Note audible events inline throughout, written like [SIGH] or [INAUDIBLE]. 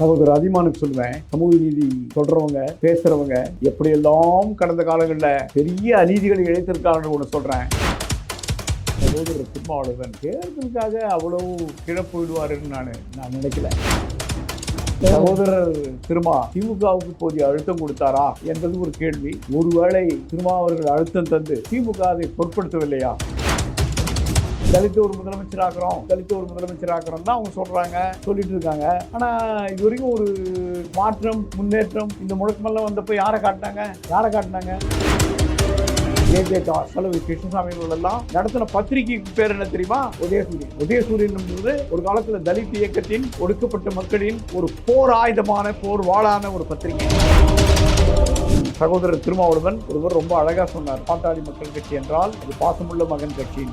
சகோதரர் அதிமானுக்கு சொல்லுவேன். சமூக நீதி சொல்றவங்க பேசுறவங்க எப்படியெல்லாம் கடந்த காலங்களில் பெரிய அநீதிகளை இழைத்திருக்காங்கன்னு ஒன்று சொல்றேன். சகோதரர் திருமாவளவன் தேர்தலுக்காக அவ்வளவு கீழே போயிடுவாருன்னு நான் நான் நினைக்கல. சகோதரர் திருமா திமுகவுக்கு போதிய அழுத்தம் கொடுத்தாரா என்பது ஒரு கேள்வி. ஒருவேளை திருமா அவர்கள் அழுத்தம் தந்து திமுக அதை பொருட்படுத்தவில்லையா? தலித்து ஒரு முதலமைச்சர் ஆக்குறோம் தலித்து ஒரு முதலமைச்சர் ஆக்குறோம் தான் அவங்க சொல்றாங்க சொல்லிட்டு இருக்காங்க. ஆனா இது வரைக்கும் ஒரு மாற்றம் முன்னேற்றம் இந்த முழக்கமெல்லாம் வந்தப்போ யாரை காட்டினாங்க? யாரை காட்டினாங்க? ஏஜேகா செலவு கிருஷ்ணசாமி எல்லாம் நடத்தின பத்திரிகை பேர் என்ன தெரியுமா? உதயசூரியன். உதயசூரியன் என்பது ஒரு காலத்தில் தலித் இயக்கத்தின் ஒடுக்கப்பட்ட மக்களின் ஒரு போர் ஆயுதமான போர் வாழான ஒரு பத்திரிகை. சகோதரர் திருமாவளவன் ஒருவர் ரொம்ப அழகா சொன்னார் பாட்டாளி மக்கள் கட்சி என்றால் அது பாசமுள்ள மகன் கட்சி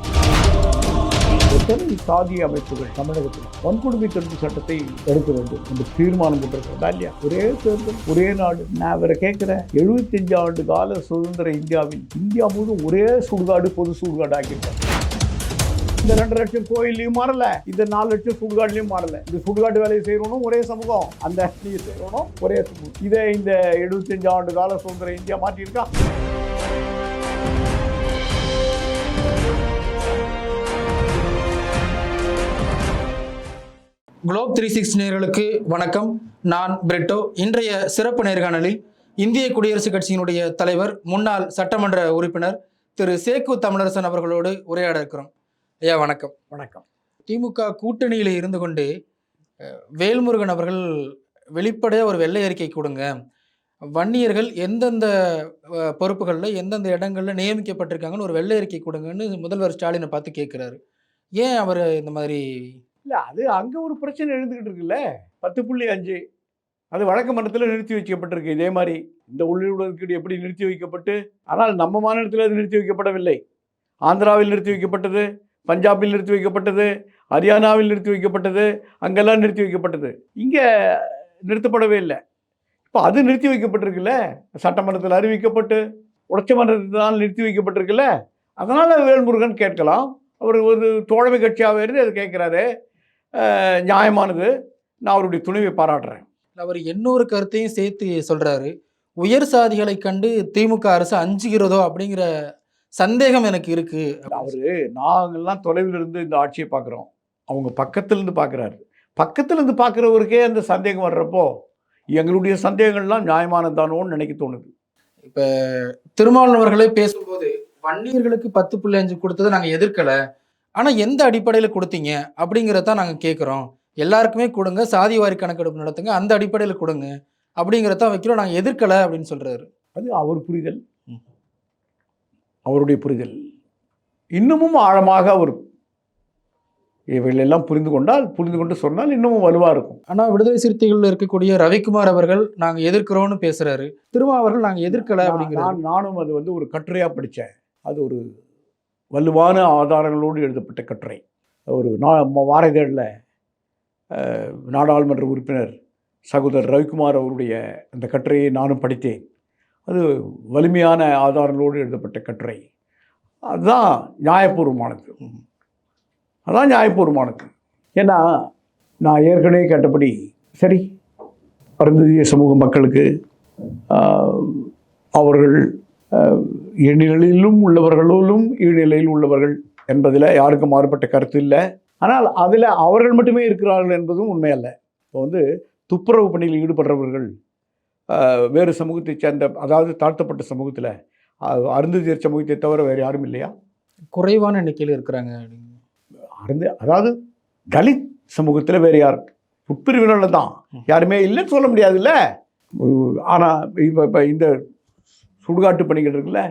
எத்தனை சாதிய அமைப்புகள் தமிழகத்தில் வன்கொடுமை தடுப்பு சட்டத்தை எடுக்க வேண்டும் என்று தீர்மானம் போட்டிருக்கிறதா இல்லையா? ஒரே தேர்தல் ஒரே நாடு. நான் அவரை கேட்குறேன். எழுபத்தஞ்சு ஆண்டு கால சுதந்திர இந்தியாவில் இந்தியா முழுவதும் ஒரே சுடுகாடு பொது சுடுகாடு ஆக்கியிருக்காங்க. இந்த ரெண்டு லட்சம் கோயிலையும் மாறல. இந்த நாலு லட்சம் சுடுகாடுலையும் மாறல. இந்த சுடுகாடு வேலையை செய்யறவனும் ஒரே சமூகம். அந்த நீங்க ஒரே சமூகம். இதை இந்த எழுபத்தஞ்சு ஆண்டு கால சுதந்திர இந்தியா மாற்றியிருக்கா? குளோப் த்ரீ சிக்ஸ் நேயர்களுக்கு வணக்கம். நான் பிரிட்டோ. இன்றைய சிறப்பு நேர்காணலில் இந்திய குடியரசுக் கட்சியினுடைய தலைவர் முன்னாள் சட்டமன்ற உறுப்பினர் திரு சேக்கு தமிழரசன் அவர்களோடு உரையாட இருக்கிறோம். ஐயா வணக்கம். வணக்கம். திமுக கூட்டணியில் இருந்து கொண்டு வேல்முருகன் அவர்கள் வெளிப்படையாக ஒரு வெள்ளை அறிக்கை கொடுங்க. வன்னியர்கள் எந்தெந்த பொறுப்புகள்ல எந்தெந்த இடங்கள்ல நியமிக்கப்பட்டிருக்காங்கன்னு ஒரு வெள்ளை அறிக்கை கொடுங்கன்னு முதல்வர் ஸ்டாலினை பார்த்து கேட்குறாரு. ஏன் அவர் இந்த மாதிரி இல்லை அது அங்கே ஒரு பிரச்சனை எழுந்துக்கிட்டு இருக்குல்ல? பத்து புள்ளி அஞ்சு. அது வழக்கு மன்றத்தில் நிறுத்தி வைக்கப்பட்டிருக்கு. இதே மாதிரி இந்த உள்ளுடற்கீடு எப்படி நிறுத்தி வைக்கப்பட்டு ஆனால் நம்ம மாநிலத்தில் அது நிறுத்தி வைக்கப்படவில்லை. ஆந்திராவில் நிறுத்தி வைக்கப்பட்டது பஞ்சாபில் நிறுத்தி வைக்கப்பட்டது ஹரியானாவில் நிறுத்தி வைக்கப்பட்டது அங்கெல்லாம் நிறுத்தி வைக்கப்பட்டது. இங்கே நிறுத்தப்படவே இல்லை. இப்போ அது நிறுத்தி வைக்கப்பட்டிருக்குல்ல? சட்டமன்றத்தில் அறிவிக்கப்பட்டு உச்ச மன்றத்தினால் நிறுத்தி வைக்கப்பட்டிருக்குல்ல? அதனால் வேல்முருகன் கேட்கலாம். அவர் ஒரு தோழமை கட்சியாக இருந்து அது கேட்குறாரு. நியாயமானது. நான் அவருடைய துணிவை பாராட்டுறேன். அவர் இன்னொரு கருத்தையும் சேர்த்து சொல்றாரு. உயர் சாதிகளை கண்டு திமுக அரசு அஞ்சுகிறதோ அப்படிங்கிற சந்தேகம் எனக்கு இருக்கு. அவரு நாங்கெல்லாம் தொலைவில் இருந்து இந்த ஆட்சியை பார்க்குறோம். அவங்க பக்கத்துல இருந்து பார்க்குறாரு. பக்கத்துல இருந்து பார்க்குறவருக்கே அந்த சந்தேகம் வர்றப்போ எங்களுடைய சந்தேகங்கள்லாம் நியாயமானதானோன்னு நினைக்க தோணுது. திருமாவளவன் அவர்களே பேசும்போது வன்னியர்களுக்கு பத்து புள்ளி அஞ்சு கொடுத்ததை நாங்க எதிர்க்கல. ஆனா எந்த அடிப்படையில கொடுத்தீங்க? அப்படிங்கிறத நாங்க கேட்குறோம் எல்லாருக்குமே கொடுங்க சாதி வாரி கணக்கெடுப்பு நடத்துங்க அந்த அடிப்படையில கொடுங்க. அப்படிங்கிறத வைக்கிறோம். நாங்க எதிர்க்கல அப்படின்னு சொல்றாரு. அது அவர் புரிதல். அவருடைய புரிதல். இன்னமும் ஆழமாக அவர் இவைகளெல்லாம் புரிந்து கொண்டால் புரிந்து கொண்டு சொன்னால் இன்னமும் வலுவாக இருக்கும். ஆனா விடுதலை சிறுத்தைகள்ல இருக்கக்கூடிய ரவிக்குமார் அவர்கள் நாங்க எதிர்க்கிறோம்னு பேசுறாரு. திருமா அவர்கள் நாங்க எதிர்க்கல நான் நானும் அது வந்து ஒரு கட்டுரையாக படித்தேன் அது ஒரு வலுவான ஆதாரங்களோடு எழுதப்பட்ட கட்டுரை. ஒரு நா ம- வார இதழில் நாடாளுமன்ற உறுப்பினர் சகோதரர் ரவிக்குமார் அவருடைய அந்த கட்டுரையை நானும் படித்தேன். அது வலிமையான ஆதாரங்களோடு எழுதப்பட்ட கட்டுரை. அதுதான் நியாயபூர்வமானது அதான் நியாயபூர்வமானது ஏன்னா நான் ஏற்கனவே கேட்டபடி சரி அருந்ததிய சமூக மக்களுக்கு அவர்கள் ஆஹ், இடைநிலையிலும் உள்ளவர்களும் ஈழ்நிலையில் உள்ளவர்கள் என்பதில் யாருக்கும் மாறுபட்ட கருத்து இல்லை. ஆனால் அதில் அவர்கள் மட்டுமே இருக்கிறார்கள் என்பதும் உண்மையல்ல. இப்போ வந்து துப்புரவு பணியில் ஈடுபடுறவர்கள் வேறு சமூகத்தைச் சேர்ந்த அதாவது தாழ்த்தப்பட்ட சமூகத்தில் அருந்ததியர் சமூகத்தை தவிர வேறு யாரும் இல்லையா? குறைவான எண்ணிக்கையில் இருக்கிறாங்க. அருந்து அதாவது தலித் சமூகத்தில் வேறு யார் உட்பிரிவினரில் தான். யாருமே இல்லைன்னு சொல்ல முடியாதுல்ல ஆனால் இப்போ இப்போ இந்த சுடுகாட்டு பணிகள் இருக்குல்ல?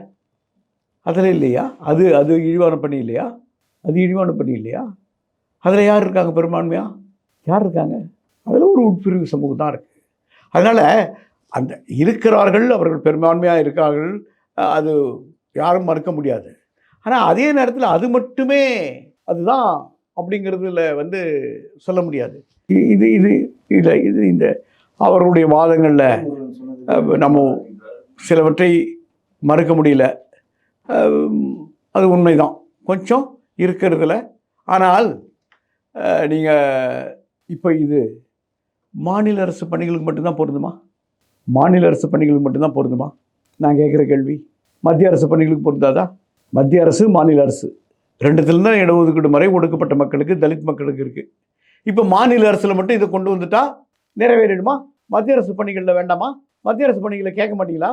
அதில் இல்லையா? அது அது இழிவான பணி இல்லையா? அது இழிவான பணி இல்லையா? அதில் யார் இருக்காங்க பெரும்பான்மையா? யார் இருக்காங்க? அதில் ஒரு உட்பிரிவு சமூகம் தான் இருக்குது அதனால் அந்த இருக்கிறார்கள் அவர்கள் பெரும்பான்மையாக இருக்கார்கள் அது யாரும் மறுக்க முடியாது. ஆனால் அதே நேரத்தில் அது மட்டுமே அதுதான் அப்படிங்கிறதுல வந்து சொல்ல முடியாது. இது இது இல்லை இது இந்த அவருடைய வாதங்களில் நம்ம சிலவற்றை மறுக்க முடியல. அது உண்மைதான். கொஞ்சம் இருக்கிறதுல. ஆனால் நீங்கள் இப்போ இது மாநில அரசு பணிகளுக்கு மட்டும்தான் பொருந்துமா? மாநில அரசு பணிகளுக்கு மட்டும்தான் பொருந்துமா? நான் கேட்குற கேள்வி. மத்திய அரசு பணிகளுக்கு பொருந்தாதா? மத்திய அரசு மாநில அரசு. ரெண்டுத்துல தான் இடஒதுக்கீடு முறை ஒடுக்கப்பட்ட மக்களுக்கு தலித் மக்களுக்கு இருக்குது இப்போ மாநில அரசில் மட்டும் இதை கொண்டு வந்துட்டால் நிறைவேறிடுமா? மத்திய அரசு பணிகளில் வேண்டாமா? மத்திய அரசு பணிகளை கேட்க மாட்டீங்களா?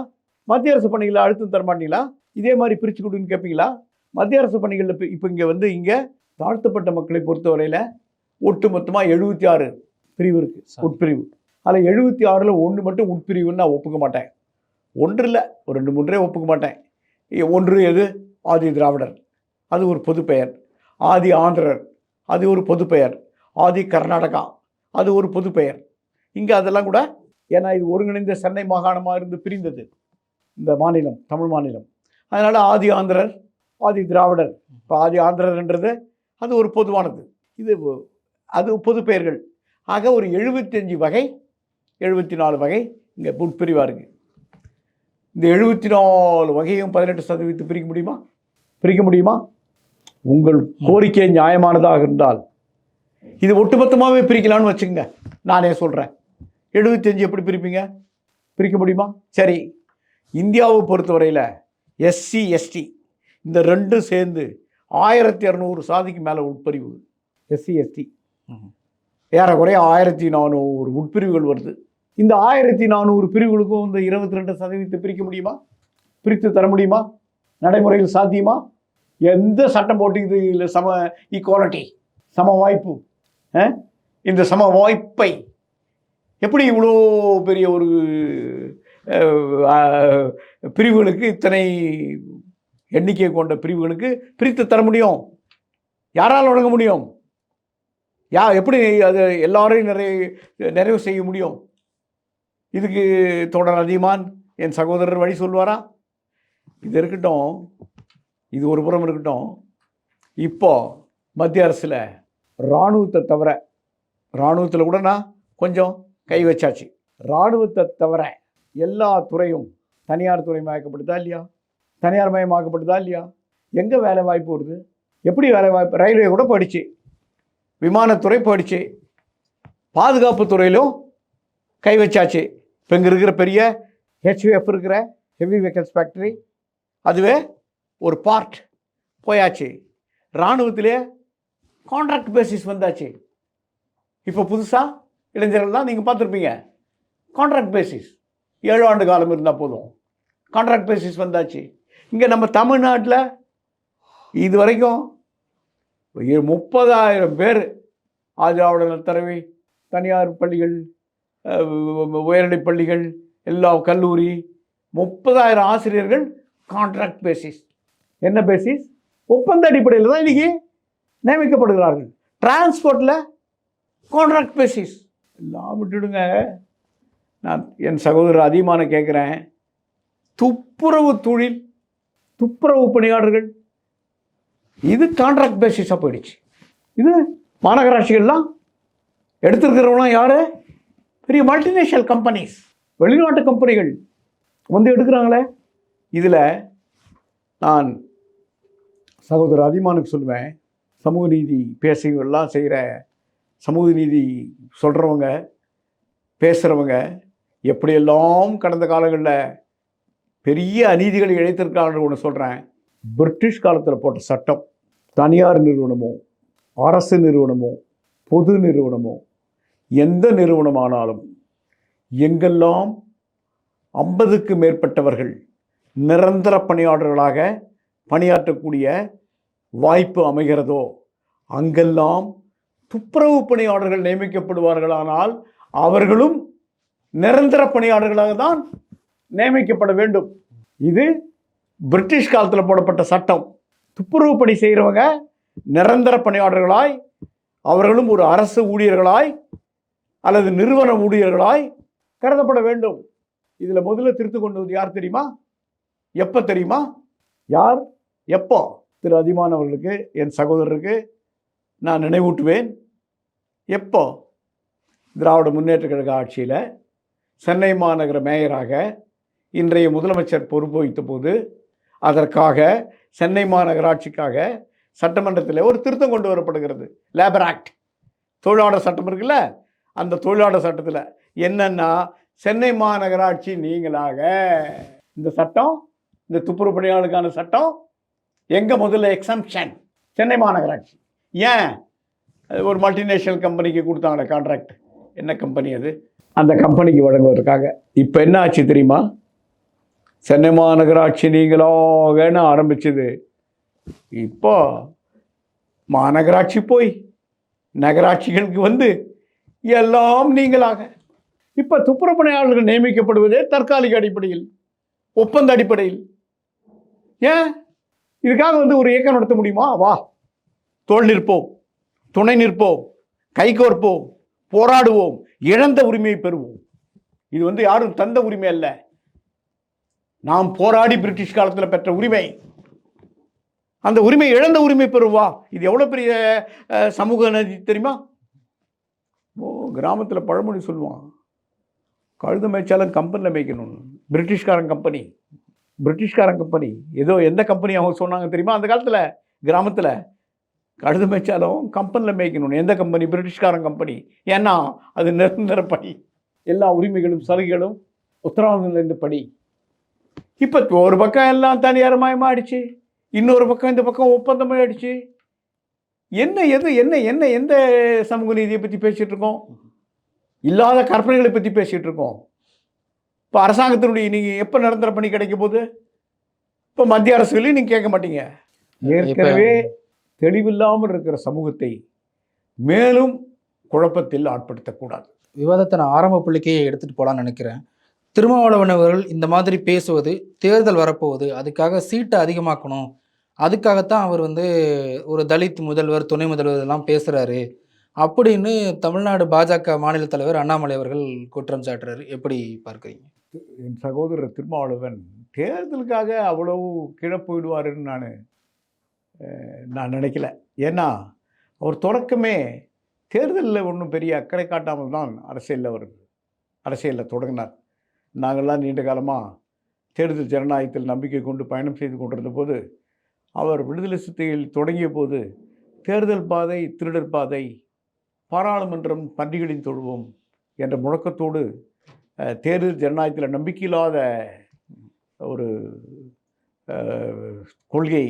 மத்திய அரசு பணிகளை அழுத்தம் தர மாட்டீங்களா? இதே மாதிரி பிரித்து கொடுன்னு கேட்பீங்களா? மத்திய அரசு பணிகளில் இப்போ இப்போ இங்கே வந்து இங்கே தாழ்த்தப்பட்ட மக்களை பொறுத்தவரையில் ஒட்டு மொத்தமாக எழுபத்தி ஆறு பிரிவு இருக்குது உட்பிரிவு. அதில் எழுபத்தி ஆறில் ஒன்று மட்டும் உட்பிரிவுன்னு நான் ஒப்புக்க மாட்டேன். ஒன்று இல்லை ஒரு ரெண்டு மூன்றே ஒப்புக்க மாட்டேன். ஒன்று எது? ஆதி திராவிடர். அது ஒரு பொது பெயர். ஆதி ஆந்திரர். அது ஒரு பொது பெயர். ஆதி கர்நாடகா. அது ஒரு பொது பெயர். இங்கே அதெல்லாம் கூட ஏன்னா இது ஒருங்கிணைந்த சென்னை மாகாணமாக இருந்து பிரிந்தது. இந்த மாநிலம் தமிழ் மாநிலம். அதனால் ஆதி ஆந்திரர் ஆதி திராவிடர். இப்போ ஆதி ஆந்திரர்ன்றது அது ஒரு பொதுவானது. இது அது பொது பெயர்கள். ஆக ஒரு எழுபத்தஞ்சு வகை எழுபத்தி நாலு வகை இங்கே உட்பிரிவாக இருக்குது இந்த எழுபத்தி நாலு வகையும் பதினெட்டு சதவீதத்தை பிரிக்க முடியுமா? பிரிக்க முடியுமா? உங்கள் கோரிக்கை நியாயமானதாக இருந்தால் இது ஒட்டுமொத்தமாகவே பிரிக்கலாம்னு வச்சுக்கோங்க. நானே சொல்கிறேன் எழுபத்தஞ்சு எப்படி பிரிப்பீங்க? பிரிக்க முடியுமா? சரி. இந்தியாவை பொறுத்தவரையில் எஸ்சி எஸ்டி இந்த ரெண்டும் சேர்ந்து ஆயிரத்தி இரநூறு சாதிக்கு மேலே உட்பிரிவு. SC ST. ஏறக்குறைய ஆயிரத்தி நானூறு உட்பிரிவுகள் வருது. இந்த ஆயிரத்தி நானூறு பிரிவுகளுக்கும் இந்த இருபத்தி ரெண்டு சதவீதத்தை பிரிக்க முடியுமா? பிரித்து தர முடியுமா? நடைமுறையில் சாத்தியமா? எந்த சட்டம் போட்டு இது இல்லை சம ஈக்குவாலிட்டி சம வாய்ப்பு? இந்த சம வாய்ப்பை எப்படி இவ்வளோ பெரிய ஒரு பிரிவுகளுக்கு இத்தனை எண்ணிக்கை கொண்ட பிரிவுகளுக்கு பிரித்து தர முடியும்? யாரால் வழங்க முடியும்? யா எப்படி அது எல்லாரையும் நிறைய நிறைவு செய்ய முடியும்? இதுக்கு தொடர் அதிகமான் என் சகோதரர் வழி சொல்வாரா? இது இருக்கட்டும் இது ஒரு புறம் இருக்கட்டும். இப்போ மத்திய அரசில் இராணுவத்தை தவிர இராணுவத்தில் கூட நான் கொஞ்சம் கை வச்சாச்சு. இராணுவத்தை தவிர எல்லா துறையும் தனியார் துறை மயக்கப்படுதா இல்லையா? தனியார் மயமாக்கப்படுதா இல்லையா? எங்கே வேலை வாய்ப்பு வருது? எப்படி வேலை வாய்ப்பு? ரயில்வே கூட போயிடுச்சு. விமானத்துறை போயிடுச்சு. பாதுகாப்பு துறையிலும் கை வச்சாச்சு. இப்போ இங்கே இருக்கிற பெரிய ஹெச்விஎஃப் இருக்கிற ஹெவி வெஹிக்கல்ஸ் ஃபேக்ட்ரி அதுவே ஒரு பார்ட் போயாச்சு. இராணுவத்திலே கான்ட்ராக்ட் பேசிஸ் வந்தாச்சு. இப்போ புதுசாக இளைஞர்கள் தான் நீங்கள் பார்த்துருப்பீங்க. கான்ட்ராக்ட் பேசிஸ் ஏழு ஆண்டு காலம் இருந்தால் போதும். கான்ட்ராக்ட் பேசிஸ் வந்தாச்சு. இங்கே நம்ம தமிழ்நாட்டில் இது வரைக்கும் முப்பதாயிரம் பேர் ஆதிராவிடர் தரவி தனியார் பள்ளிகள் அஹ், உயர்நிலைப் பள்ளிகள் எல்லா கல்லூரி முப்பதாயிரம் ஆசிரியர்கள் கான்ட்ராக்ட் பேசிஸ் என்ன பேசிஸ் ஒப்பந்த அடிப்படையில் தான் இன்றைக்கி நியமிக்கப்படுகிறார்கள். டிரான்ஸ்போர்ட்டில் கான்ட்ராக்ட் பேசிஸ் எல்லாம் விட்டுடுங்க. நான் என் சகோதரர் அதிகமான கேட்குறேன் துப்புரவு தொழில் துப்புரவு பணியாளர்கள் இது கான்ட்ராக்ட் பேசிஸாக போயிடுச்சு. இது மாநகராட்சிகள்லாம் எடுத்துருக்கிறவங்களாம் யார்? பெரிய மல்டிநேஷனல் கம்பெனிஸ் வெளிநாட்டு கம்பெனிகள் வந்து எடுக்கிறாங்களே. இதில் நான் சகோதரர் அதிமானுக்கு சொல்லுவேன். சமூக நீதி பேசுகிறவங்கெல்லாம் செய்கிற சமூக நீதி சொல்கிறவங்க பேசுகிறவங்க எப்படியெல்லாம் கடந்த காலங்களில் பெரிய அநீதிகளை இழைத்திருக்காங்கன்னு ஒன்று சொல்கிறேன் பிரிட்டிஷ் காலத்தில் போட்ட சட்டம் தனியார் நிறுவனமோ அரசு நிறுவனமோ பொது நிறுவனமோ எந்த நிறுவனமானாலும் எங்கெல்லாம் ஐம்பதுக்கு மேற்பட்டவர்கள் நிரந்தர பணியாளர்களாக பணியாற்றக்கூடிய வாய்ப்பு அமைகிறதோ அங்கெல்லாம் துப்புரவு பணியாளர்கள் நியமிக்கப்படுவார்களானால் அவர்களும் நிரந்தர பணியாளர்களாக தான் நியமிக்கப்பட வேண்டும். இது பிரிட்டிஷ் காலத்தில் போடப்பட்ட சட்டம். துப்புரவு பணி செய்கிறவங்க நிரந்தர பணியாளர்களாய் அவர்களும் ஒரு அரசு ஊழியர்களாய் அல்லது நிறுவன ஊழியர்களாய் கருதப்பட வேண்டும். இதில் முதல்ல திருத்து கொண்டு வந்து யார் தெரியுமா? எப்போ தெரியுமா? யார்? எப்போ? திரு அதிமான் அவர்களுக்கு என் சகோதரருக்கு நான் நினைவூட்டுவேன். எப்போ? திராவிட முன்னேற்ற கழக ஆட்சியில் சென்னை மாநகர மேயராக இன்றைய முதலமைச்சர் பொறுப்பு வைத்த போது அதற்காக சென்னை மாநகராட்சிக்காக சட்டமன்றத்தில் ஒரு திருத்தம் கொண்டு வரப்படுகிறது. லேபர் ஆக்ட் தொழிலாளர் சட்டம் இருக்குல்ல? அந்த தொழிலாளர் சட்டத்தில் என்னன்னா சென்னை மாநகராட்சி நீங்களாக. இந்த சட்டம் இந்த துப்புரவு பணியாளருக்கான சட்டம் எங்கே முதல்ல எக்ஸம்ஷன் சென்னை மாநகராட்சி. ஏன்? அது ஒரு மல்டிநேஷனல் கம்பெனிக்கு கொடுத்தாங்களே கான்ட்ராக்ட் என்ன கம்பெனி அது? அந்த கம்பெனிக்கு வழங்குவதற்காக. இப்போ என்ன ஆச்சு தெரியுமா? சென்னை மாநகராட்சி நீங்களாகன்னு ஆரம்பிச்சது? இப்போ மாநகராட்சி போய் நகராட்சிகளுக்கு வந்து எல்லாம் நீங்களாக. இப்போ துப்புரப்பணியாளர்கள் நியமிக்கப்படுவதே தற்காலிக அடிப்படையில் ஒப்பந்த அடிப்படையில். ஏன்? இதுக்காக வந்து ஒரு இயக்கம் நடத்த முடியுமா? வா. தோல் நிற்போம் துணை நிற்போம் கைகோர்ப்போம் போராடுவோம் இழந்த உரிமையை பெறுவோம். இது வந்து யாரும் தந்த உரிமை அல்ல. நாம் போராடி பிரிட்டிஷ் காலத்தில் பெற்ற உரிமை. அந்த உரிமை இழந்த உரிமை பெறுவா. இது எவ்வளோ பெரிய சமூக நதி தெரியுமா? ஓ கிராமத்தில் பழமொழி சொல்லுவான். கழுத மேய்ச்சாலும் கம்பெனியில் மேய்க்கணும். பிரிட்டிஷ்காரன் கம்பெனி. பிரிட்டிஷ்காரன் கம்பெனி. ஏதோ எந்த கம்பெனி அவங்க சொன்னாங்க தெரியுமா? அந்த காலத்தில் கிராமத்தில். கழுத மேய்ச்சாலும் கம்பெனியில் மேய்க்கணும் எந்த கம்பெனி? பிரிட்டிஷ்காரன் கம்பெனி. ஏன்னா அது நிரந்தர பணி. எல்லா உரிமைகளும் சலுகைகளும் உத்தரவாதம் படி இப்போ ஒரு பக்கம் எல்லாம் தனியாரமயமாயிடுச்சு. இன்னொரு பக்கம் இந்த பக்கம் ஒப்பந்தமாயிடுச்சு. என்ன எது என்ன என்ன எந்த சமூக நீதியை பற்றி பேசிகிட்டு இருக்கோம்? இல்லாத கற்பனைகளை பற்றி பேசிகிட்டு இருக்கோம். இப்போ அரசாங்கத்தினுடைய நீங்கள் எப்போ நிரந்தர பணி கிடைக்க போகுது? இப்போ மத்திய அரசுகளையும் நீங்கள் கேட்க மாட்டீங்க. ஏற்கனவே தெளிவில்லாமல் இருக்கிற சமூகத்தை மேலும் குழப்பத்தில் ஆட்படுத்தக்கூடாது. விவாதத்தை நான் ஆரம்ப புள்ளிக்கே எடுத்துட்டு போலாம்னு நினைக்கிறேன். திருமாவளவன் அவர்கள் இந்த மாதிரி பேசுவது தேர்தல் வரப்போகுது அதுக்காக சீட்டை அதிகமாக்கணும். அதுக்காகத்தான் அவர் வந்து ஒரு தலித் முதல்வர் துணை முதல்வர் எல்லாம் பேசுறாரு. அப்படின்னு தமிழ்நாடு பாஜக மாநில தலைவர் அண்ணாமலை அவர்கள் குற்றம் சாட்டுறாரு. எப்படி பார்க்குறீங்க? என் சகோதரர் திருமாவளவன் தேர்தலுக்காக அவ்வளவு கீழே போயிடுவாருன்னு நான் நான் நினைக்கல. ஏன்னா அவர் தொடக்கமே தேர்தலில் ஒன்றும் பெரிய அக்கறை காட்டாமல் தான் அரசியலில் அவர் அரசியலில் தொடங்கினார். நாங்கள்லாம் நீண்ட காலமாக தேர்தல் ஜனநாயகத்தில் நம்பிக்கை கொண்டு பயணம் செய்து கொண்டிருந்த போது அவர் விடுதலை சித்தையில் தொடங்கிய போது தேர்தல் பாதை திருடர் பாதை பாராளுமன்றம் பன்றிகளின் தொழுவோம் என்ற முழக்கத்தோடு தேர்தல் ஜனநாயகத்தில் நம்பிக்கையில்லாத ஒரு கொள்கை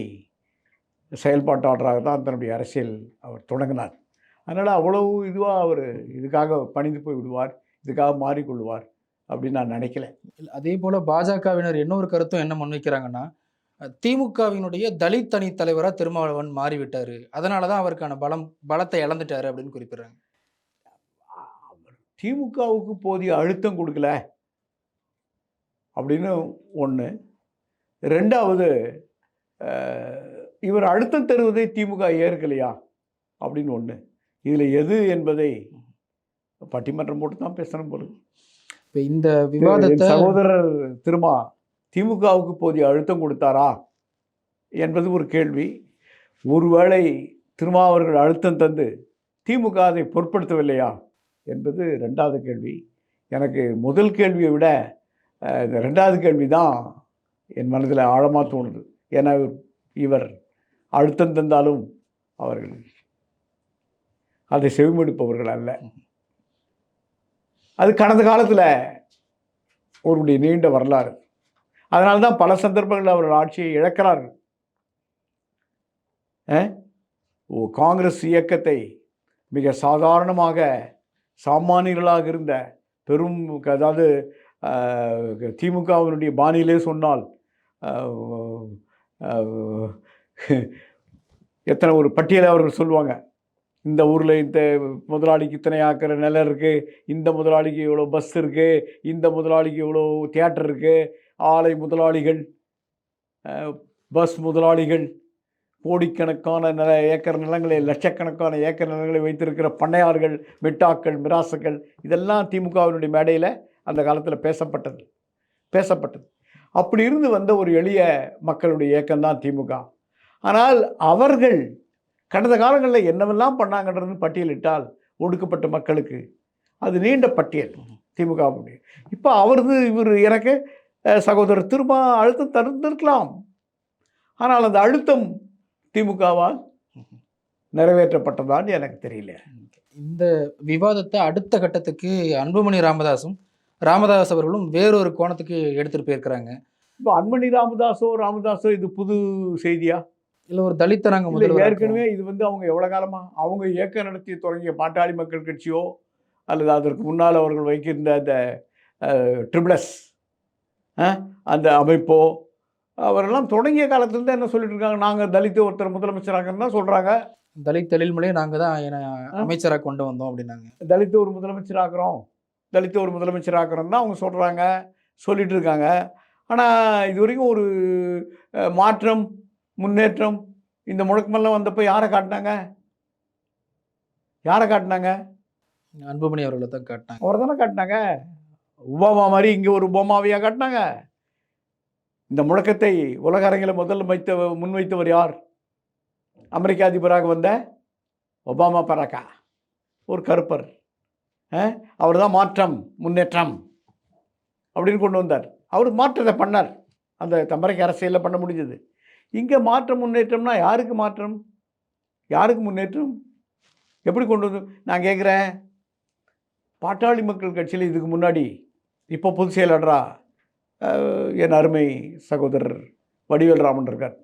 செயல்பாட்டாளராக தான் தன்னுடைய அரசியல் அவர் தொடங்கினார். அதனால் அவ்வளவு இதுவாக அவர் இதுக்காக பணிந்து போய் விடுவார் இதுக்காக மாறிக்கொள்வார் அப்படின்னு நான் நினைக்கல. அதே போல பாஜகவினர் இன்னொரு கருத்தும் என்ன முன்வைக்கிறாங்கன்னா திமுகவினுடைய தலித் அணி தலைவராக திருமாவளவன் மாறிவிட்டாரு. அதனால தான் அவருக்கான பலம் பலத்தை இழந்துட்டாரு அப்படின்னு குறிப்பிடுறாங்க. திமுகவுக்கு போதிய அழுத்தம் கொடுக்கல அப்படின்னு ஒன்று ரெண்டாவது இவர் அழுத்தம் தருவதை திமுக ஏற்கலையா? அப்படின்னு ஒன்று இதில் எது என்பதை பட்டிமன்றம் போட்டு தான் பேசணும் போல இப்போ இந்த விவாதத்தை சகோதரர் திருமா திமுகவுக்கு போதிய அழுத்தம் கொடுத்தாரா என்பது ஒரு கேள்வி. ஒருவேளை திருமா அவர்கள் அழுத்தம் தந்து திமுக அதை பொருட்படுத்தவில்லையா என்பது ரெண்டாவது கேள்வி. எனக்கு முதல் கேள்வியை விட இந்த ரெண்டாவது கேள்வி தான் என் மனதில் ஆழமாக தோணுது. ஏன்னா இவர் அழுத்தம் தந்தாலும் அவர்கள் அதை செவிமடுப்பவர்கள் அல்ல. அது கடந்த காலத்தில் அவருடைய நீண்ட வரலாறு. அதனால தான் பல சந்தர்ப்பங்களில் அவர்கள் ஆட்சியை இழக்கிறார்கள். ஓ காங்கிரஸ் இயக்கத்தை மிக சாதாரணமாக சாமானியர்களாக இருந்த பெரும் அதாவது திமுகவினுடைய பாணியிலே சொன்னால் [LAUGHS] எத்தனை ஒரு பட்டியலை அவர்கள் சொல்லுவாங்க. இந்த ஊரில் இந்த முதலாளிக்கு இத்தனை ஆக்கிற நிலம் இருக்குது இந்த முதலாளிக்கு இவ்வளோ பஸ் இருக்குது இந்த முதலாளிக்கு இவ்வளோ தியேட்டர் இருக்குது ஆலை முதலாளிகள் பஸ் முதலாளிகள் கோடிக்கணக்கான நில ஏக்கர் நிலங்களை லட்சக்கணக்கான ஏக்கர் நிலங்களை வைத்திருக்கிற பண்ணையார்கள் மிட்டாக்கள் மிராசுகள் இதெல்லாம் திமுகவினுடைய மேடையில் அந்த காலத்தில் பேசப்பட்டது பேசப்பட்டது. அப்படி இருந்து வந்த ஒரு எளிய மக்களுடைய இயக்கம்தான் திமுக. ஆனால் அவர்கள் கடந்த காலங்களில் என்னவெல்லாம் பண்ணாங்கன்றது பட்டியலிட்டால் ஒடுக்கப்பட்ட மக்களுக்கு அது நீண்ட பட்டியல் திமுகவுடைய. இப்போ அவரது இவர் எனக்கு சகோதரர் திரும்ப அழுத்தம் தந்திருக்கலாம் ஆனால் அந்த அழுத்தம் திமுகவால் நிறைவேற்றப்பட்டதான்னு எனக்கு தெரியல. இந்த விவாதத்தை அடுத்த கட்டத்துக்கு அன்புமணி ராமதாஸும் ராமதாஸ் அவர்களும் வேறொரு கோணத்துக்கு எடுத்துட்டு போயிருக்கிறாங்க. இப்போ அன்மணி ராமதாஸோ ராமதாஸோ இது புது செய்தியா? இல்ல ஒரு தலித்த நாங்க இல்லை முதல்வர் ஏற்கனவே இது வந்து அவங்க எவ்வளோ காலமா அவங்க இயக்கம் நடத்தி தொடங்கிய பாட்டாளி மக்கள் கட்சியோ அல்லது அதற்கு முன்னால் அவர்கள் வைக்கின்ற அந்த ட்ரிபிளஸ் அந்த அமைப்போ அவரெல்லாம் தொடங்கிய காலத்துலேருந்து என்ன சொல்லிட்டு இருக்காங்க? நாங்கள் தலித்து ஒருத்தர் முதலமைச்சராகன்னு தான் சொல்கிறாங்க தலித் தொழில்முறையை நாங்க தான் அமைச்சராக கொண்டு வந்தோம் அப்படின்னாங்க. தலித்து ஒரு முதலமைச்சராக்குறோம் தலித்து ஒரு முதலமைச்சராக்குறோம் தான் அவங்க சொல்கிறாங்க சொல்லிட்டு இருக்காங்க. ஆனால் இது வரைக்கும் ஒரு மாற்றம் முன்னேற்றம். இந்த முழக்கமெல்லாம் வந்தப்போ யாரை காட்டினாங்க? யாரை காட்டினாங்க? அன்புமணி அவர்களை தான் காட்டினாங்க. அவரை தானே காட்டினாங்க? உபாமா மாதிரி இங்கே ஒரு உபாமாவையாக காட்டினாங்க? இந்த முழக்கத்தை உலக அரங்கில் முதல்ல வைத்த முன்வைத்தவர் யார்? அமெரிக்க அதிபராக வந்த ஒபாமா பராக்கா. ஒரு கருப்பர். அவர் தான் மாற்றம் முன்னேற்றம் அப்படின்னு கொண்டு வந்தார். அவர் மாற்றத்தை பண்ணார். அந்த அமெரிக்க அரசியலில் பண்ண முடிஞ்சது. இங்கே மாற்றம் முன்னேற்றம்னா யாருக்கு மாற்றம்? யாருக்கு முன்னேற்றம்? எப்படி கொண்டு வந்து நான் கேட்குறேன் பாட்டாளி மக்கள் கட்சியில் இதுக்கு முன்னாடி இப்போ பொதுச் செயலாளரா என் அருமை சகோதரர் வடிவேல் ராமன் இருக்கார்.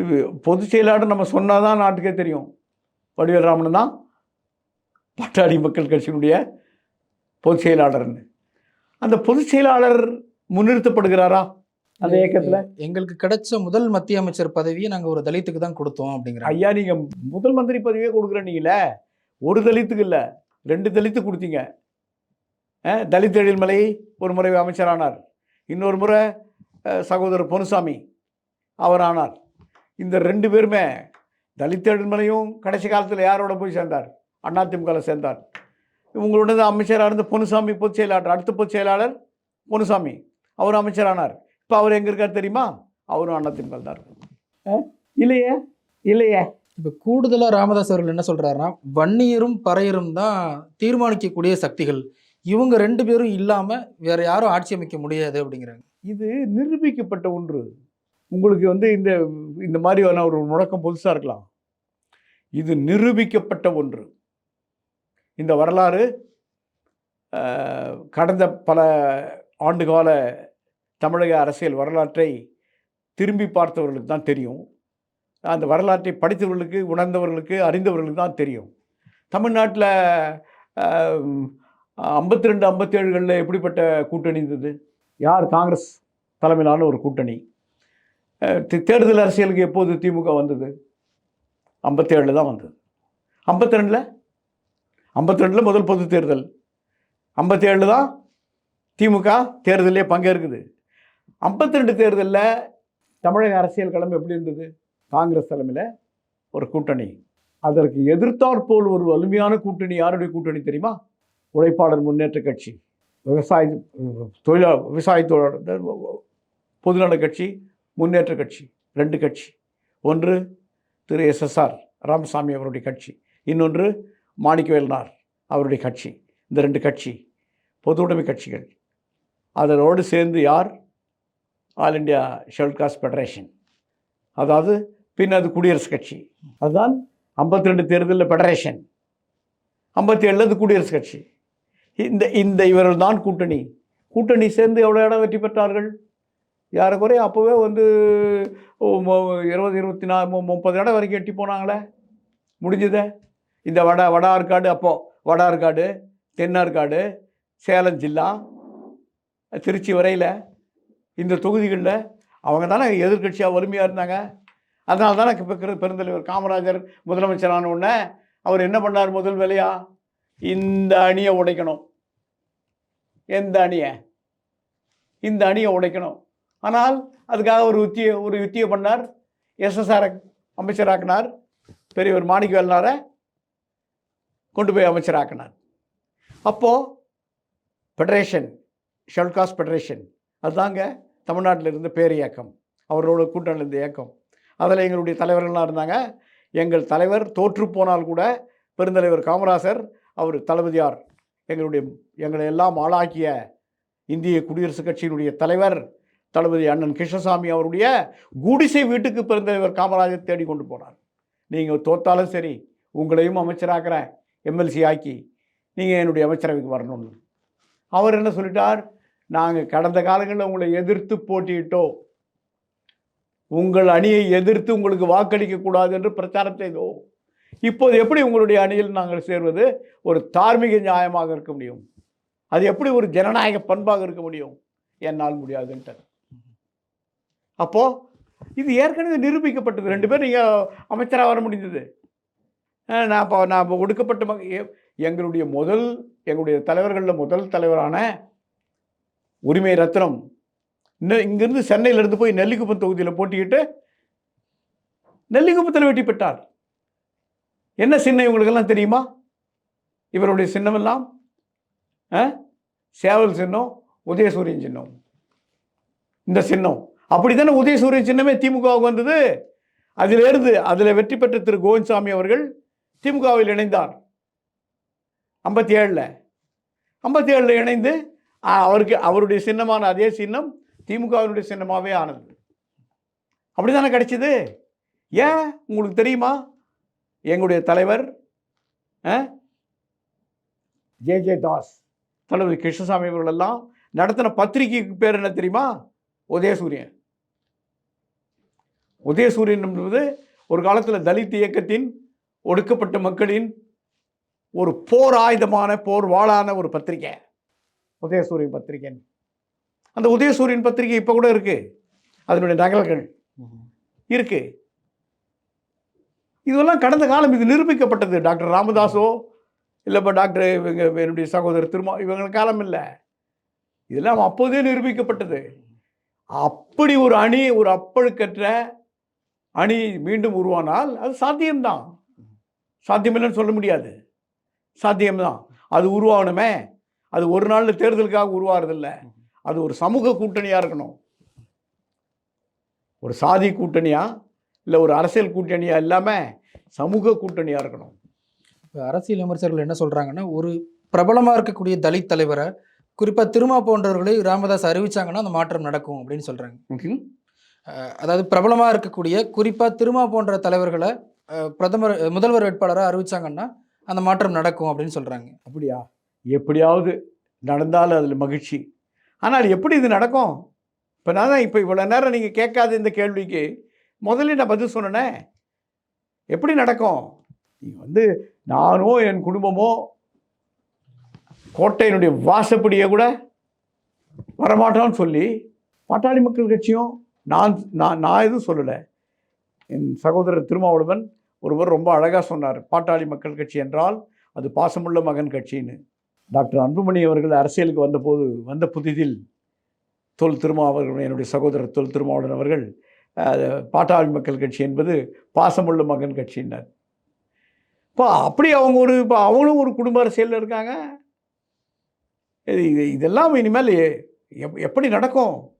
இது பொதுச் செயலாளர் நம்ம சொன்னால் தான் நாட்டுக்கே தெரியும். வடிவேல் ராமன் தான் பாட்டாளி மக்கள் கட்சியினுடைய பொதுச் செயலாளர்னு. அந்த பொதுச் செயலாளர் முன்னிறுத்தப்படுகிறாரா? அந்த இயக்கத்தில்? எங்களுக்கு கிடைச்ச முதல் மத்திய அமைச்சர் பதவியை நாங்க ஒரு தலித்துக்கு தான் கொடுத்தோம் அப்படிங்கிறாங்க ஐயா நீங்கள் முதல் மந்திரி பதவியே கொடுக்குறீங்களே ஒரு தலித்துக்கு இல்லை ரெண்டு தலித்து கொடுத்தீங்க. தலித் எழில்மலை ஒரு முறை அமைச்சரானார். இன்னொரு முறை சகோதரர் பொன்னுசாமி அவர் ஆனார் இந்த ரெண்டு பேருமே தலித் எழில்மலையும் கடைசி காலத்தில் யாரோட போய் சேர்ந்தார்? அதிமுகவில் சேர்ந்தார். உங்களோட அமைச்சராக இருந்த பொன்னுசாமி பொதுச் செயலாளர் அடுத்த பொதுச் செயலாளர் பொன்னுசாமி. அவர் அமைச்சரானார். இப்போ அவர் எங்கே இருக்கார் தெரியுமா? அவரும் அதிமுக தான் இருக்கார். அஹ், இல்லையே? இல்லையே? இப்ப கூடுதலா ராமதாஸ் அவர்கள் என்ன சொல்றாருன்னா வன்னியரும் பறையரும் தான் தீர்மானிக்கக்கூடிய சக்திகள். இவங்க ரெண்டு பேரும் இல்லாம வேற யாரும் ஆட்சி அமைக்க முடியாது அப்படிங்கிறாங்க. இது நிரூபிக்கப்பட்ட ஒன்று. உங்களுக்கு வந்து இந்த இந்த மாதிரியான ஒரு முழக்கம் புதுசாக இருக்கலாம். இது நிரூபிக்கப்பட்ட ஒன்று. இந்த வரலாறு கடந்த பல ஆண்டுகால தமிழக அரசியல் வரலாற்றை திரும்பி பார்த்தவர்களுக்கு தான் தெரியும். அந்த வரலாற்றை படித்தவர்களுக்கு உணர்ந்தவர்களுக்கு அறிந்தவர்களுக்கு தான் தெரியும். தமிழ்நாட்டில் ஐம்பத்தி ரெண்டு ஐம்பத்தேழுகளில் எப்படிப்பட்ட கூட்டணி இருந்தது? யார் காங்கிரஸ் தலைமையிலான ஒரு கூட்டணி? தே- தேர்தல் அரசியலுக்கு எப்போது திமுக வந்தது? ஐம்பத்தேழில் தான் வந்தது. ஐம்பத்தி ரெண்டில் ஐம்பத்தி ரெண்டில் முதல் பொது தேர்தல். ஐம்பத்தேழில் தான் திமுக தேர்தலே பங்கேற்குது. ஐம்பத்தி ரெண்டு தேர்தலில் தமிழக அரசியல் களம் எப்படி இருந்தது? காங்கிரஸ் தலைமையில் ஒரு கூட்டணி. அதற்கு எதிர்த்தாற்போல் ஒரு வலிமையான கூட்டணி யாருடைய கூட்டணி தெரியுமா? உழைப்பாளர் முன்னேற்ற கட்சி. விவசாய தொழிலா விவசாயத்தோட பொதுநல கட்சி முன்னேற்ற கட்சி ரெண்டு கட்சி. ஒன்று திரு எஸ்எஸ்ஆர் ராமசாமி அவருடைய கட்சி. இன்னொன்று மாணிக்கவேல்னார் அவருடைய கட்சி. இந்த ரெண்டு கட்சி பொது உடைமை கட்சிகள். அதனோடு சேர்ந்து யார்? All India schedule caste federation. அதாவது பின் அது குடியரசுக் கட்சி. அதுதான் ஐம்பத்தி ரெண்டு தேர்தலில் ஃபெடரேஷன். ஐம்பத்தி ஏழில் அது குடியரசுக் கட்சி. இந்த இந்த இவர்கள் தான் கூட்டணி. கூட்டணி சேர்ந்து எவ்வளோ இடம் வெற்றி பெற்றார்கள்? யாரை குறைய அப்போவே வந்து இருபது இருபத்தி நாலு மு- முப்பது இடம் வரைக்கும் எட்டி போனாங்களே? முடிஞ்சதே? இந்த வட வட ஆற்காடு அப்போது வட ஆற்காடு தென்னார்காடு சேலம் ஜில்லா திருச்சி வரையில். இந்த தொகுதிகளில் அவங்க தானே எதிர்கட்சியாக வலிமையாக இருந்தாங்க. அதனால தானே இப்போ பெருந்தலைவர் காமராஜர் முதலமைச்சரான உடனே அவர் என்ன பண்ணார் முதல் வேலையா? இந்த அணியை உடைக்கணும். எந்த அணியை? இந்த அணியை உடைக்கணும். ஆனால் அதுக்காக ஒரு யுத்தியை ஒரு யுத்தியை பண்ணார். எஸ்எஸ்ஆர் அமைச்சராக்கினார். பெரியவர் மாணிக்கவேல்னாரை கொண்டு போய் அமைச்சராக்கினார். அப்போது ஃபெடரேஷன் ஷெட்யூல் காஸ்ட் ஃபெடரேஷன் அதுதாங்க தமிழ்நாட்டில் இருந்த பேர் இயக்கம் அவரோட கூட்டணியில் இருந்த இயக்கம். அதில் எங்களுடைய தலைவர்கள்லாம் இருந்தாங்க. எங்கள் தலைவர் தோற்று போனால் கூட பெருந்தலைவர் காமராசர் அவர் தளபதியார். எங்களுடைய எங்களை எல்லாம் ஆளாக்கிய இந்திய குடியரசுக் கட்சியினுடைய தலைவர் தளபதி அண்ணன் கிருஷ்ணசாமி அவருடைய குடிசை வீட்டுக்கு பெருந்தலைவர் காமராஜர் தேடி கொண்டு போனார். நீங்கள் தோத்தாலும் சரி உங்களையும் அமைச்சராக்கிறேன் எம்எல்சி ஆக்கி நீங்கள் என்னுடைய அமைச்சரவைக்கு வரணும்னு. அவர் என்ன சொல்லிட்டார்? நாங்கள் கடந்த காலங்களில் உங்களை எதிர்த்து போட்டியிட்டோம். உங்கள் அணியை எதிர்த்து உங்களுக்கு வாக்களிக்க கூடாது என்று பிரச்சாரம் செய்தோம். இப்போது எப்படி உங்களுடைய அணியில் நாங்கள் சேர்வது? ஒரு தார்மீக நியாயமாக இருக்க முடியும். அது எப்படி ஒரு ஜனநாயக பண்பாக இருக்க முடியும்? என்னால் முடியாதுன்ட்டார் அப்போ இது ஏற்கனவே நிரூபிக்கப்பட்டது. ரெண்டு பேரும் நீங்கள் அமைச்சராக வர முடிந்தது. நான் இப்போ நான் இப்போ ஒடுக்கப்பட்ட மக எங்களுடைய முதல் எங்களுடைய தலைவர்களில் முதல் தலைவரான உரிமை ரத்னம். இன்னும் இங்கேருந்து சென்னையிலேருந்து போய் நெல்லிக்குப்பம் தொகுதியில் போட்டிக்கிட்டு நெல்லிக்குப்பத்தில் வெற்றி பெற்றார். என்ன சின்னம் இவங்களுக்கெல்லாம் தெரியுமா? இவருடைய சின்னமெல்லாம் ஆ? சேவல் சின்னம் உதயசூரியன் சின்னம். இந்த சின்னம். அப்படித்தானே உதயசூரியன் சின்னமே திமுகவுக்கு வந்தது? அதிலிருந்து அதில் வெற்றி பெற்ற திரு கோவிந்தசாமி அவர்கள் திமுகவில் இணைந்தார். ஐம்பத்தி ஏழில். ஐம்பத்தி ஏழில் இணைந்து அவருக்கு அவருடைய சின்னமான அதே சின்னம் திமுகவினுடைய சின்னமாகவே ஆனது. அப்படி தானே கிடைச்சிது? ஏன்? உங்களுக்கு தெரியுமா? எங்களுடைய தலைவர் ஜே ஜே தாஸ். தளபதி கிருஷ்ணசாமி அவர்களெல்லாம் நடத்தின பத்திரிகைக்கு பேர் என்ன தெரியுமா? உதயசூரியன். உதயசூரியன் என்பது ஒரு காலத்தில் தலித் இயக்கத்தின் ஒடுக்கப்பட்ட மக்களின் ஒரு போர் ஆயுதமான போர் வாழான ஒரு பத்திரிகை. உதயசூரியன் பத்திரிகைன்னு. அந்த உதயசூரியன் பத்திரிகை இப்போ கூட இருக்குது அதனுடைய நகல்கள் இருக்குது இதெல்லாம் கடந்த காலம் இது நிரூபிக்கப்பட்டது. டாக்டர் ராமதாஸோ இல்லை இப்போ டாக்டர் இவங்க என்னுடைய சகோதரர் திருமா இவங்க காலம் இல்லை. இதெல்லாம் அப்போதே நிரூபிக்கப்பட்டது. அப்படி ஒரு அணி ஒரு அப்பழுக்கற்ற அணி மீண்டும் உருவானால் அது சாத்தியம்தான். சாத்தியமில்லைன்னு சொல்ல முடியாது. சாத்தியம்தான். அது உருவாகணுமே அது ஒரு நாளில் தேர்தலுக்காக உருவாகிறதில்ல அது ஒரு சமூக கூட்டணியாக இருக்கணும். ஒரு சாதி கூட்டணியா? இல்லை ஒரு அரசியல் கூட்டணியா இல்லாமல் சமூக கூட்டணியாக இருக்கணும். இப்போ அரசியல் விமர்சகர்கள் என்ன சொல்றாங்கன்னா ஒரு பிரபலமா இருக்கக்கூடிய தலித் தலைவரை குறிப்பா திருமா போன்றவர்களை ராமதாஸ் அறிவிச்சாங்கன்னா அந்த மாற்றம் நடக்கும் அப்படின்னு சொல்றாங்க. அஹ் அதாவது பிரபலமா இருக்கக்கூடிய குறிப்பா திருமா போன்ற தலைவர்களை பிரதமர் முதல்வர் வேட்பாளராக அறிவிச்சாங்கன்னா அந்த மாற்றம் நடக்கும் அப்படின்னு சொல்றாங்க. அப்படியா? எப்படியாவது நடந்தால் அதில் மகிழ்ச்சி. ஆனால் எப்படி இது நடக்கும்? இப்போ நான் தான் இப்போ இவ்வளோ நேரம் நீங்கள் கேட்காத இந்த கேள்விக்கு முதல்ல நான் பதில் சொன்னேனே. எப்படி நடக்கும்? நீங்கள் வந்து நானோ என் குடும்பமோ கோட்டையினுடைய வாசப்படியை கூட வரமாட்டோம்னு சொல்லி பாட்டாளி மக்கள் கட்சியும் நான் நான் நான் எதுவும் சொல்லலை. என் சகோதரர் திருமாவளவன் ஒருவர் ரொம்ப அழகாக சொன்னார். பாட்டாளி மக்கள் கட்சி என்றால் அது பாசமுள்ள மகன் கட்சின்னு. டாக்டர் அன்புமணி அவர்கள் அரசியலுக்கு வந்தபோது வந்த புதிதில் தொல் திருமாவளவன் என்னுடைய சகோதரர் தொல் திருமாவளவன் அவர்கள் பாட்டாளி மக்கள் கட்சி என்பது பாசமுள்ள மகன் கட்சின்னார் இப்போ அப்படி அவங்க ஒரு இப்போ அவங்களும் ஒரு குடும்ப அரசியலில் இருக்காங்க. இது இது- இதெல்லாம் இனிமேல் எப்- எப்படி நடக்கும்?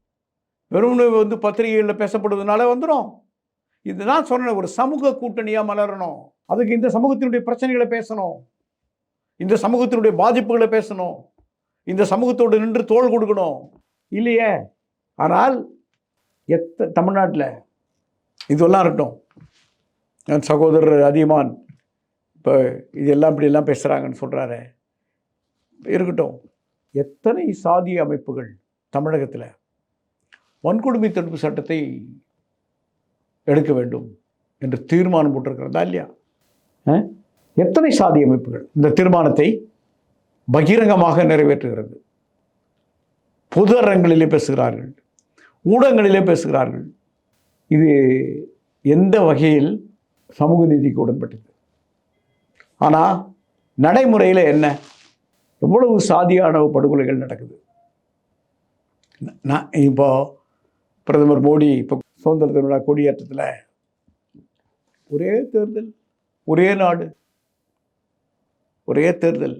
வெறும் வந்து பத்திரிகைகளில் பேசப்படுவதனால வந்துடும் இதுதான் சொன்னேன் ஒரு சமூக கூட்டணியாக மலரணும். அதுக்கு இந்த சமூகத்தினுடைய பிரச்சனைகளை பேசணும். இந்த சமூகத்தினுடைய பாதிப்புகளை பேசணும். இந்த சமூகத்தோடு நின்று தோள் கொடுக்கணும். இல்லையே? ஆனால் எத்த தமிழ்நாட்டில் இதெல்லாம் இருக்கட்டும். என் சகோதரர் அதியமான் இப்போ இதெல்லாம் இப்படியெல்லாம் பேசுகிறாங்கன்னு சொல்கிறாரு இருக்கட்டும். எத்தனை சாதிய அமைப்புகள் தமிழகத்தில் வன்கொடுமை தடுப்பு சட்டத்தை எடுக்க வேண்டும் என்று தீர்மானம் போட்டிருக்கிறதா இல்லையா? ஆ? எத்தனை சாதி அமைப்புகள் இந்த தீர்மானத்தை பகிரங்கமாக நிறைவேற்றுகிறது? பொது அரங்களிலே பேசுகிறார்கள் ஊடகங்களிலே பேசுகிறார்கள். இது எந்த வகையில் சமூக நீதிக்கு உடன்பட்டது? ஆனால் நடைமுறையில் என்ன? எவ்வளவு சாதியான படுகொலைகள் நடக்குது? நான் இப்போ பிரதமர் மோடி இப்போ சுதந்திர திருவிழா கொடியேற்றத்தில் ஒரே தேர்தல் ஒரே நாடு. ஒரே தேர்தல்.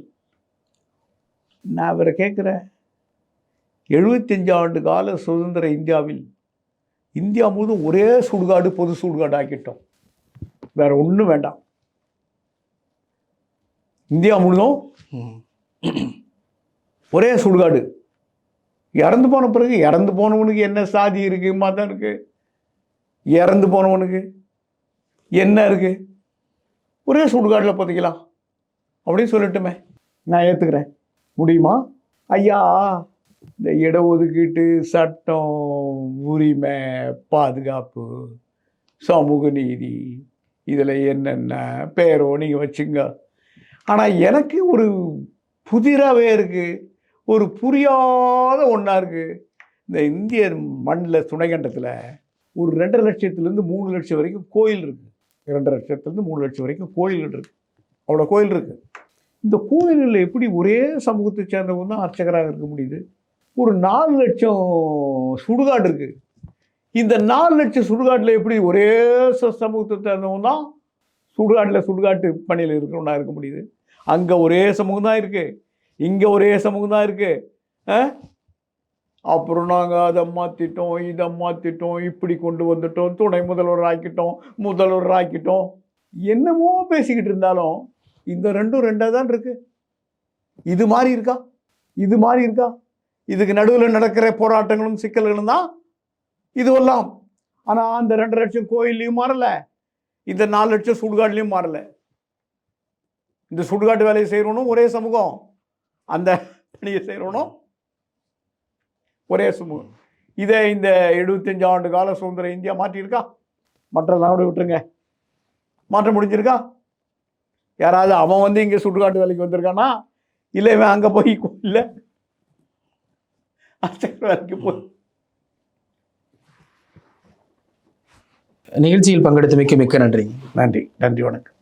நான் அவரை கேட்குறேன். எழுபத்தஞ்சு ஆண்டு கால சுதந்திர இந்தியாவில் இந்தியா முழுவதும் ஒரே சுடுகாடு பொது சுடுகாடு ஆக்கிட்டோம். வேற ஒன்றும் வேண்டாம். இந்தியா முழுதும் ஒரே சுடுகாடு. இறந்து போன பிறகு இறந்து போனவனுக்கு என்ன சாதி இருக்கு மதம் இருக்கு? இறந்து போனவனுக்கு என்ன இருக்கு? ஒரே சுடுகாட்டில் பார்த்துக்கலாம் அப்படின்னு சொல்லட்டுமே. நான் ஏற்றுக்கிறேன் முடியுமா? ஐயா இந்த இடஒதுக்கீட்டு சட்டம் உரிமை பாதுகாப்பு சமூக நீதி இதில் என்னென்ன பேரோ நீங்கள் வச்சுங்க. ஆனால் எனக்கு ஒரு புதிராகவே இருக்குது ஒரு புரியாத ஒன்றா இருக்குது இந்த இந்திய மண்ணில் துணைக்கண்டத்தில் ஒரு ரெண்டரை லட்சத்துலேருந்து மூணு லட்சம் வரைக்கும் கோயில் இருக்குது ரெண்டரை லட்சத்துலேருந்து மூணு லட்சம் வரைக்கும் கோயில்கள் இருக்குது அவ்வளோ கோயில் இருக்குது இந்த கோயில்களில் எப்படி ஒரே சமூகத்தை சேர்ந்தவங்க தான் அர்ச்சகராக இருக்க முடியுது? ஒரு நாலு லட்சம் சுடுகாடு இருக்குது இந்த நாலு லட்சம் சுடுகாட்டில் எப்படி ஒரே ச- சமூகத்தை சேர்ந்தவங்க தான் சுடுகாட்டில் சுடுகாட்டு பணியில் இருக்கிறவனா இருக்க முடியுது? அங்கே ஒரே சமூகம் தான் இருக்குது இங்கே ஒரே சமூகம் தான் இருக்குது அப்புறம் நாங்கள் அதை மாற்றிட்டோம் இதை மாற்றிட்டோம் இப்படி கொண்டு வந்துட்டோம் துணை முதல்வர் ஆக்கிட்டோம் முதல்வர் ஆக்கிட்டோம். என்னமோ பேசிக்கிட்டு இருந்தாலும் இந்த ரெண்டும் ரெண்டாக தான் இருக்கு. இது மாதிரி இருக்கா? இது மாதிரி இருக்கா? இதுக்கு நடுவில் நடக்கிற போராட்டங்களும் சிக்கல்களும் தான் இதுவெல்லாம். ஆனால் அந்த ரெண்டு லட்சம் கோயில்லையும் மாறலை. இந்த நாலு லட்சம் சுடுகாட்லையும் மாறலை. இந்த சுடுகாட்டு வேலையை செய்கிறவனும் ஒரே சமூகம். அந்த பணியை செய்கிறவனும் ஒரே சமூகம். இதை இந்த எழுபத்தஞ்சு ஆண்டு கால சுதந்திர இந்தியா மாற்றியிருக்கா? மற்ற நாடு விட்டுருங்க. மாற்ற முடிஞ்சிருக்கா? யாராவது அவன் வந்து இங்கே சுடுகாட்டு வேலைக்கு வந்திருக்கானா? இல்லை இவன் அங்கே போய் இல்லை. அர்ச்சகர் வேலைக்கு போய் நிகழ்ச்சியில் பங்கெடுத்தமைக்கு மிக்க நன்றி. நன்றி. நன்றி வணக்கம்.